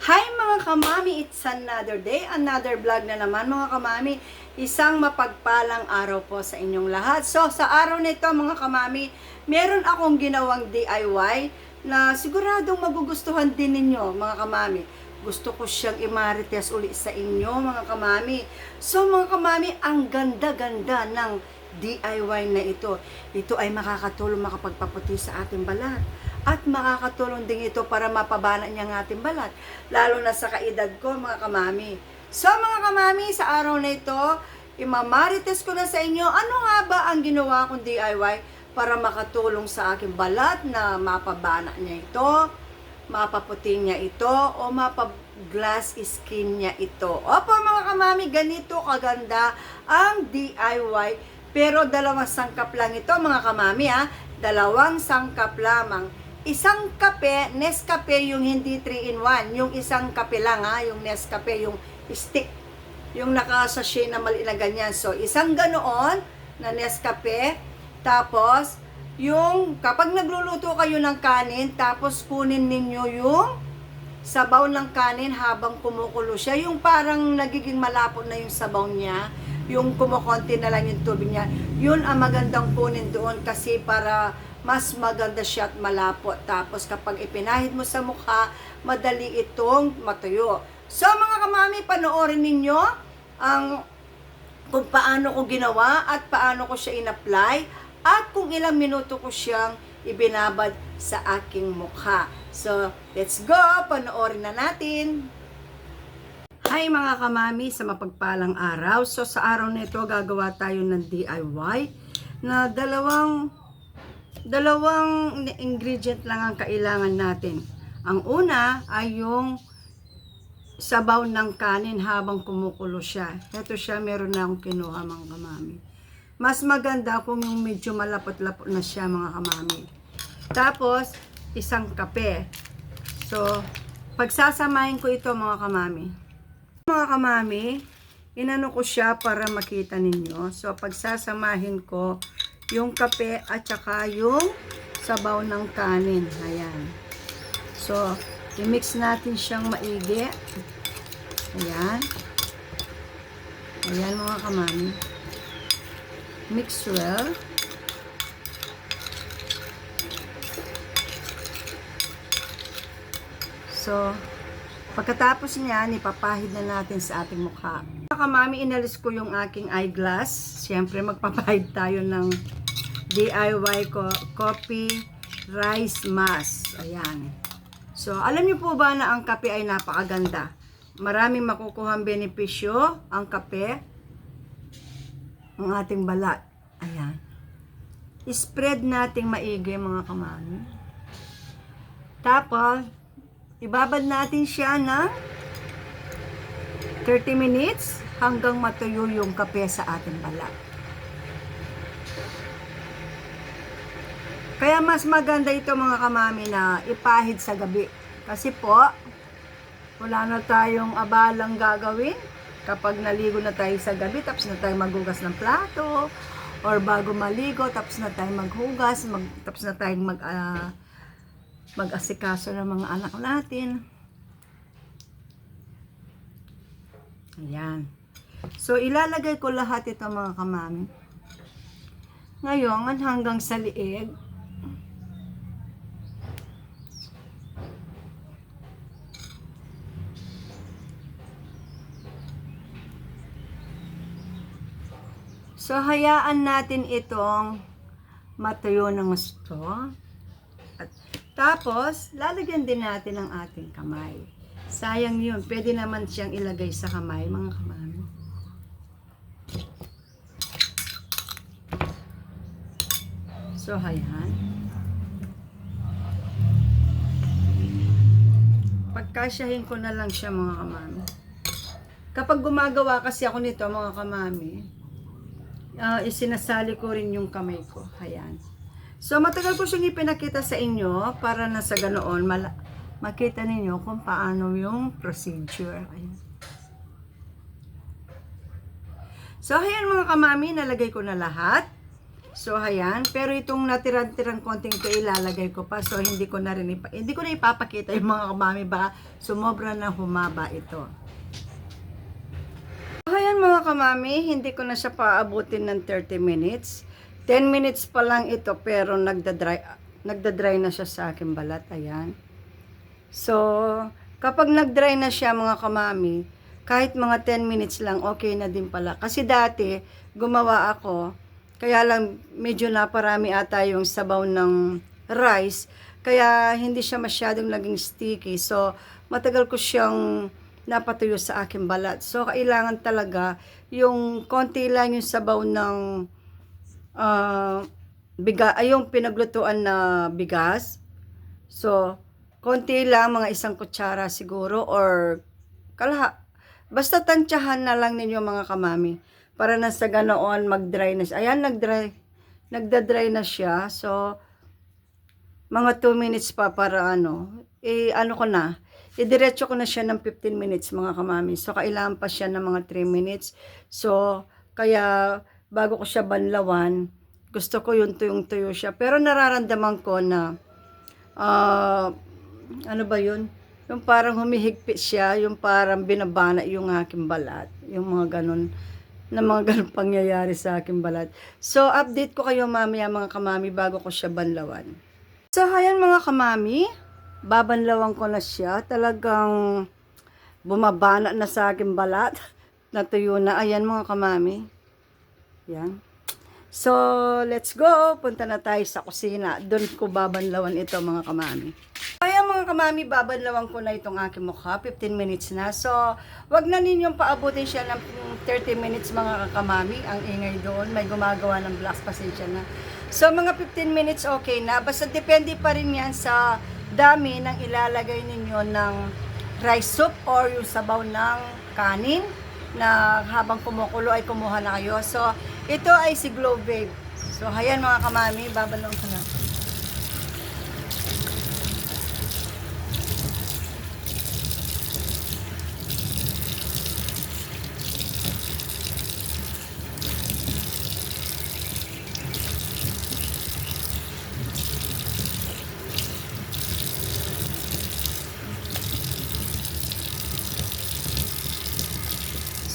Hi mga kamami, it's another day, another vlog na naman mga kamami. Isang mapagpalang araw po sa inyong lahat. So sa araw na ito mga kamami, meron akong ginawang DIY na siguradong magugustuhan din ninyo mga kamami. Gusto ko siyang imarites uli sa inyo mga kamami. So mga kamami, ang ganda-ganda ng DIY na ito. Ito ay makakatulong makapagpaputi sa ating balat. At makakatulong din ito para mapabana niya ang ating balat. Lalo na sa kaedad ko, mga kamami. So, mga kamami, sa araw na ito, imamarites ko na sa inyo, ano nga ba ang ginawa kong DIY para makatulong sa aking balat na mapabana niya ito, mapaputi niya ito, o mapag-glass skin niya ito. Opo, mga kamami, ganito kaganda ang DIY. Pero dalawang sangkap lang ito, mga kamami, ha? Dalawang sangkap lamang isang kape, Nescafe yung hindi 3 in 1, yung isang kape lang ha, yung Nescafe, yung stick, yung nakasashay na mali na ganyan. So, isang ganoon na Nescafe, tapos, yung kapag nagluluto kayo ng kanin, tapos kunin ninyo yung sabaw ng kanin habang kumukulo siya, yung parang nagiging malapot na yung sabaw niya, yung kumukonti na lang yung tubig niya, yun ang magandang kunin doon kasi para mas maganda siya at malapot. Tapos kapag ipinahid mo sa mukha, madali itong matuyo. So mga kamami, panoorin ninyo ang kung paano ko ginawa at paano ko siya in-apply at kung ilang minuto ko siyang ibinabad sa aking mukha. So, let's go! Panoorin na natin! Hi mga kamami sa mapagpalang araw. So sa araw na ito gagawa tayo ng DIY na dalawang dalawang ingredient lang ang kailangan natin. Ang una ay yung sabaw ng kanin habang kumukulo siya. Ito siya, meron na akong kinuha mga kamami. Mas maganda kung yung medyo malapot-lapot na siya mga kamami. Tapos, isang kape. So, pagsasamahin ko ito mga kamami. Mga kamami, inano ko siya para makita ninyo. So, pagsasamahin ko yung kape at saka yung sabaw ng kanin. Ayan. So, i-mix natin siyang maigi. Ayan. Ayan mga kamami. Mix well. So, pagkatapos niyan, ipapahid na natin sa ating mukha. Mga kamami, inalis ko yung aking eyeglass. Siyempre, magpapahid tayo ng DIY ko, coffee rice mask. Ayan. So, alam niyo po ba na ang kape ay napakaganda? Maraming makukuhang benepisyo ang kape ang ating balat. Ayan. Spread nating maigi mga kamami. Tapos, ibabad natin siya ng 30 minutes hanggang matuyo yung kape sa ating balat. Kaya mas maganda ito mga kamami na ipahid sa gabi. Kasi po, wala na tayong abalang gagawin. Kapag naligo na tayo sa gabi, tapos na tayo maghugas ng plato, or bago maligo, tapos na tayo maghugas, mag, tapos na tayong mag, ah, mag-asikaso ng mga anak natin. Ayan. So, ilalagay ko lahat ito mga kamami. Ngayon, hanggang sa liig, So, hayaan natin itong matuyo ng gusto. At tapos, lalagyan din natin ang ating kamay. Sayang yun. Pwede naman siyang ilagay sa kamay, mga kamay. So, hayan. Pagkasyahin ko na lang siya, mga kamami. Kapag gumagawa kasi ako nito, mga kamami, uh, isinasali ko rin yung kamay ko. Ayan. So, matagal ko siyang ipinakita sa inyo para na sa ganoon mala- makita ninyo kung paano yung procedure. Ayan. So, ayan mga kamami, nalagay ko na lahat. So, ayan. Pero itong natiran-tirang konting ito, ilalagay ko pa. So, hindi ko na rin ipa- hindi ko na ipapakita yung mga kamami ba. Sumobra na humaba ito. So, ayan mga kamami, hindi ko na siya paabutin ng 30 minutes. 10 minutes pa lang ito, pero nagda-dry, nagda-dry na siya sa aking balat. Ayan. So, kapag nag-dry na siya mga kamami, kahit mga 10 minutes lang, okay na din pala. Kasi dati, gumawa ako, kaya lang medyo naparami ata yung sabaw ng rice, kaya hindi siya masyadong naging sticky. So, matagal ko siyang napatuyo sa aking balat. So, kailangan talaga yung konti lang yung sabaw ng ah biga, ay yung pinaglutuan na bigas. So, konti lang, mga isang kutsara siguro or kalaha. Basta tansyahan na lang ninyo mga kamami. Para na sa ganoon mag-dry na siya. Ayan, nag-dry. Nagda-dry na siya. So, mga 2 minutes pa para ano. Eh, ano ko na. Idiretso ko na siya ng 15 minutes mga kamami. So, kailangan pa siya ng mga 3 minutes. So, kaya bago ko siya banlawan, gusto ko yung tuyong-tuyo siya. Pero nararamdaman ko na ah ano ba yun? Yung parang humihigpit siya, yung parang binabana yung aking balat. Yung mga ganun, na mga ganun pangyayari sa aking balat. So, update ko kayo mamaya mga kamami bago ko siya banlawan. So, ayan mga kamami, babanlawan ko na siya. Talagang bumabana na sa aking balat. Natuyo na. Ayan mga kamami. Yan. So, let's go. Punta na tayo sa kusina. Doon ko babanlawan ito mga kamami. Kaya mga kamami, babanlawan ko na itong aking mukha. 15 minutes na. So, wag na ninyong paabutin siya ng 30 minutes mga kamami. Ang ingay doon. May gumagawa ng blocks. Pasensya na. So, mga 15 minutes okay na. Basta depende pa rin yan sa dami ng ilalagay ninyo ng rice soup or yung sabaw ng kanin na habang kumukulo ay kumuha na kayo. So, ito ay si Glow Babe. So, ayan mga kamami, babalong ko na.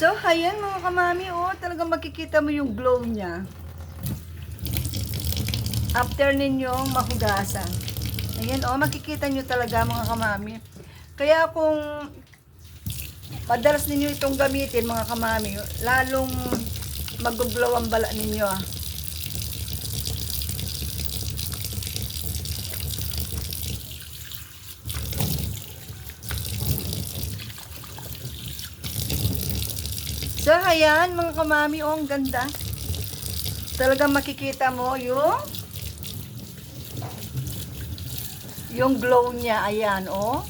So, ayan mga kamami, oh, talagang makikita mo yung glow niya. After ninyong mahugasan. Ayan, oh, makikita nyo talaga mga kamami. Kaya kung madalas ninyo itong gamitin mga kamami, lalong mag-glow ang bala ninyo. Ah. So, ayan, mga kamami, oh, ang ganda. Talagang makikita mo yung yung glow niya, ayan, oh.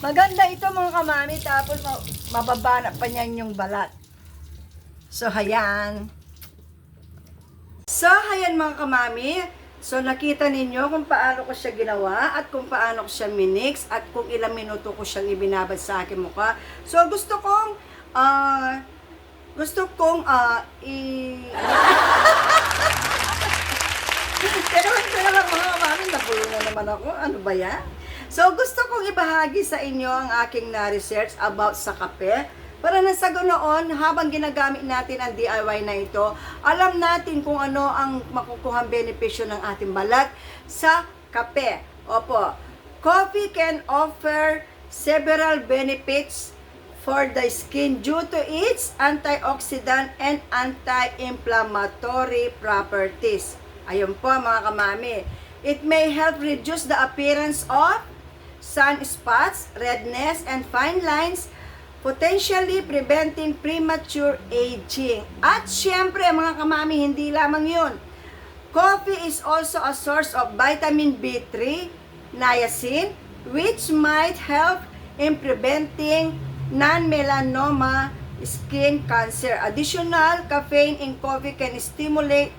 Maganda ito, mga kamami, tapos ma- mababana pa niyan yung balat. So, ayan. So, ayan, mga kamami. So, nakita ninyo kung paano ko siya ginawa at kung paano ko siya minix at kung ilang minuto ko siyang ibinabad sa aking mukha. So, gusto kong ah gusto kong ah i Pero lang mga kamami, napulo na naman ako. Ano ba yan? So, gusto kong ibahagi sa inyo ang aking na-research about sa kape. Para na sa ganoon, habang ginagamit natin ang DIY na ito, alam natin kung ano ang makukuhang benepisyo ng ating balat sa kape. Opo, coffee can offer several benefits for the skin due to its antioxidant and anti-inflammatory properties. Ayun po mga kamami. It may help reduce the appearance of sunspots, redness, and fine lines, potentially preventing premature aging. At syempre mga kamami, hindi lamang yun. Coffee is also a source of vitamin B3, niacin, which might help in preventing non-melanoma skin cancer. Additional caffeine in coffee can stimulate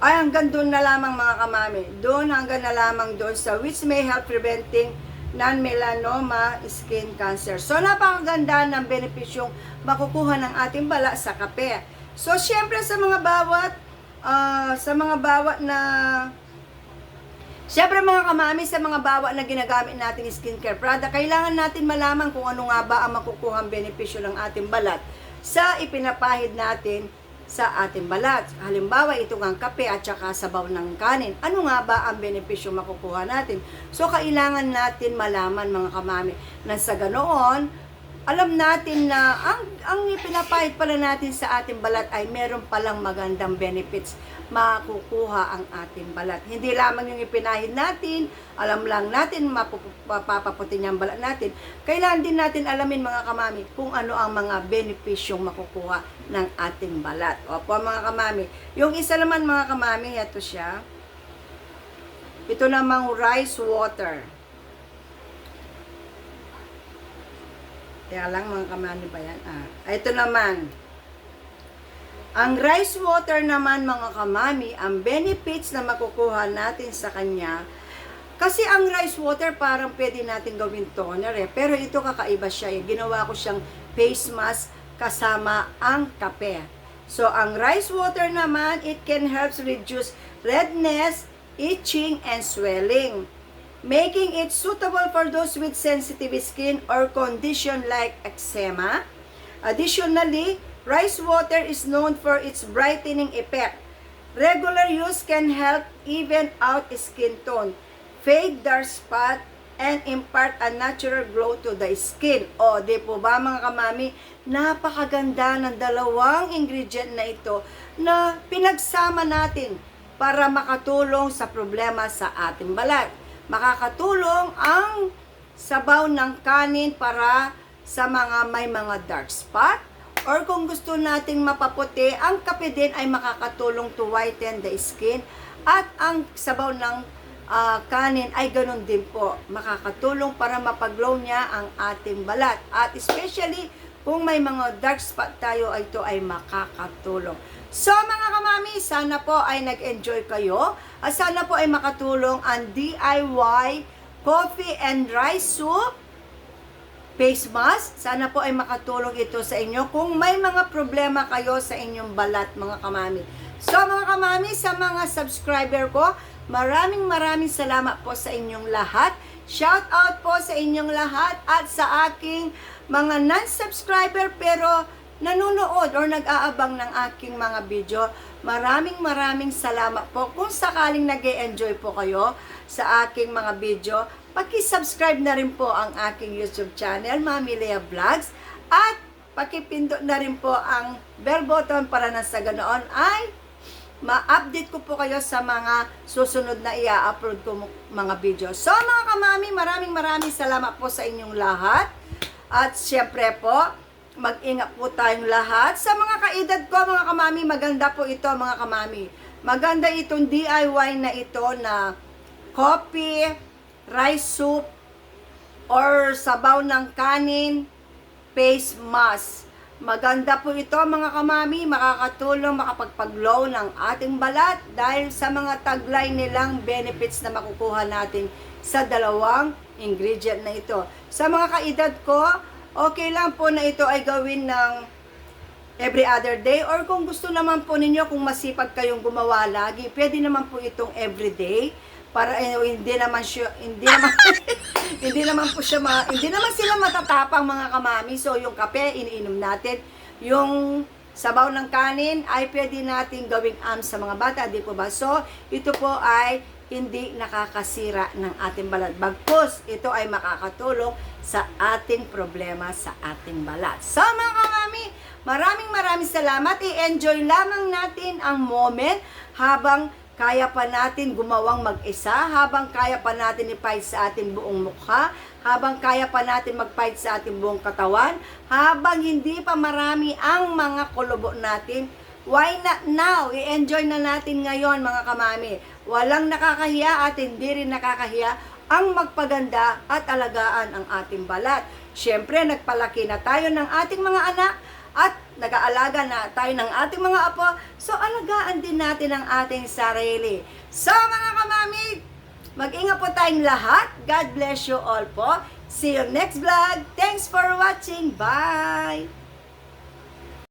ay hanggang doon na lamang mga kamami. Doon hanggang na lamang doon sa which may help preventing non-melanoma skin cancer. So napakaganda ng benepisyong makukuha ng ating bala sa kape. So syempre sa mga bawat ah, sa mga bawa na Siyempre mga kamami, sa mga bawa na ginagamit nating skincare product, kailangan natin malaman kung ano nga ba ang makukuhang benepisyo ng ating balat sa ipinapahid natin sa ating balat. Halimbawa, ito ang kape at saka sabaw ng kanin. Ano nga ba ang benepisyo makukuha natin? So, kailangan natin malaman mga kamami na sa ganoon, alam natin na ang, ang ipinapahid pala natin sa ating balat ay meron palang magandang benefits makukuha ang ating balat. Hindi lamang yung ipinahid natin, alam lang natin mapapaputi niya ang balat natin. Kailangan din natin alamin mga kamami kung ano ang mga benepisyong makukuha ng ating balat. Opo mga kamami. Yung isa naman mga kamami, ito siya. Ito namang rice water. Kaya lang mga kamani ba yan? Ah, ito naman. Ang rice water naman mga kamami, ang benefits na makukuha natin sa kanya, kasi ang rice water parang pwede natin gawin toner eh. Pero ito kakaiba siya eh. Ginawa ko siyang face mask kasama ang kape. So, ang rice water naman, it can help reduce redness, itching, and swelling making it suitable for those with sensitive skin or condition like eczema. Additionally, rice water is known for its brightening effect. Regular use can help even out skin tone, fade dark spot, and impart a natural glow to the skin. O, di po ba mga kamami, napakaganda ng dalawang ingredient na ito na pinagsama natin para makatulong sa problema sa ating balat makakatulong ang sabaw ng kanin para sa mga may mga dark spot or kung gusto nating mapaputi, ang kape din ay makakatulong to whiten the skin at ang sabaw ng ah, kanin ay ganun din po. Makakatulong para mapaglow niya ang ating balat. At especially kung may mga dark spot tayo, ito ay makakatulong. So mga kamami, sana po ay nag-enjoy kayo. At sana po ay makatulong ang DIY coffee and rice soup face mask. Sana po ay makatulong ito sa inyo kung may mga problema kayo sa inyong balat mga kamami. So mga kamami, sa mga subscriber ko, maraming maraming salamat po sa inyong lahat. Shout out po sa inyong lahat at sa aking mga non-subscriber pero nanonood or nag-aabang ng aking mga video. Maraming maraming salamat po. Kung sakaling nag enjoy po kayo sa aking mga video, paki-subscribe na rin po ang aking YouTube channel, Mami Lea Vlogs. At pakipindot na rin po ang bell button para na sa ganoon ay ma-update ko po kayo sa mga susunod na i-upload ko mga video. So mga kamami, maraming maraming salamat po sa inyong lahat. At syempre po, mag-ingat po tayong lahat. Sa mga kaedad ko, mga kamami, maganda po ito, mga kamami. Maganda itong DIY na ito na coffee, rice soup, or sabaw ng kanin, face mask. Maganda po ito mga kamami, makakatulong makapagpaglow ng ating balat dahil sa mga taglay nilang benefits na makukuha natin sa dalawang ingredient na ito. Sa mga kaedad ko, okay lang po na ito ay gawin ng every other day or kung gusto naman po ninyo kung masipag kayong gumawa lagi, pwede naman po itong everyday para eh, hindi naman siya hindi naman hindi naman po siya ma, hindi naman sila matatapang mga kamami. So yung kape iniinom natin. Yung sabaw ng kanin ay pwede natin gawing am sa mga bata di po ba? So ito po ay hindi nakakasira ng ating balat. Bagkus ito ay makakatulong sa ating problema sa ating balat. So mga kamami maraming maraming salamat. I-enjoy lamang natin ang moment habang kaya pa natin gumawang mag-isa, habang kaya pa natin i-fight sa ating buong mukha, habang kaya pa natin mag-fight sa ating buong katawan, habang hindi pa marami ang mga kulubo natin, why not now? I-enjoy na natin ngayon mga kamami. Walang nakakahiya at hindi rin nakakahiya ang magpaganda at alagaan ang ating balat. Siyempre, nagpalaki na tayo ng ating mga anak at nag-aalaga na tayo ng ating mga apo, so alagaan din natin ang ating sarili. So mga kamami, mag-ingat po tayong lahat. God bless you all po. See you next vlog. Thanks for watching. Bye!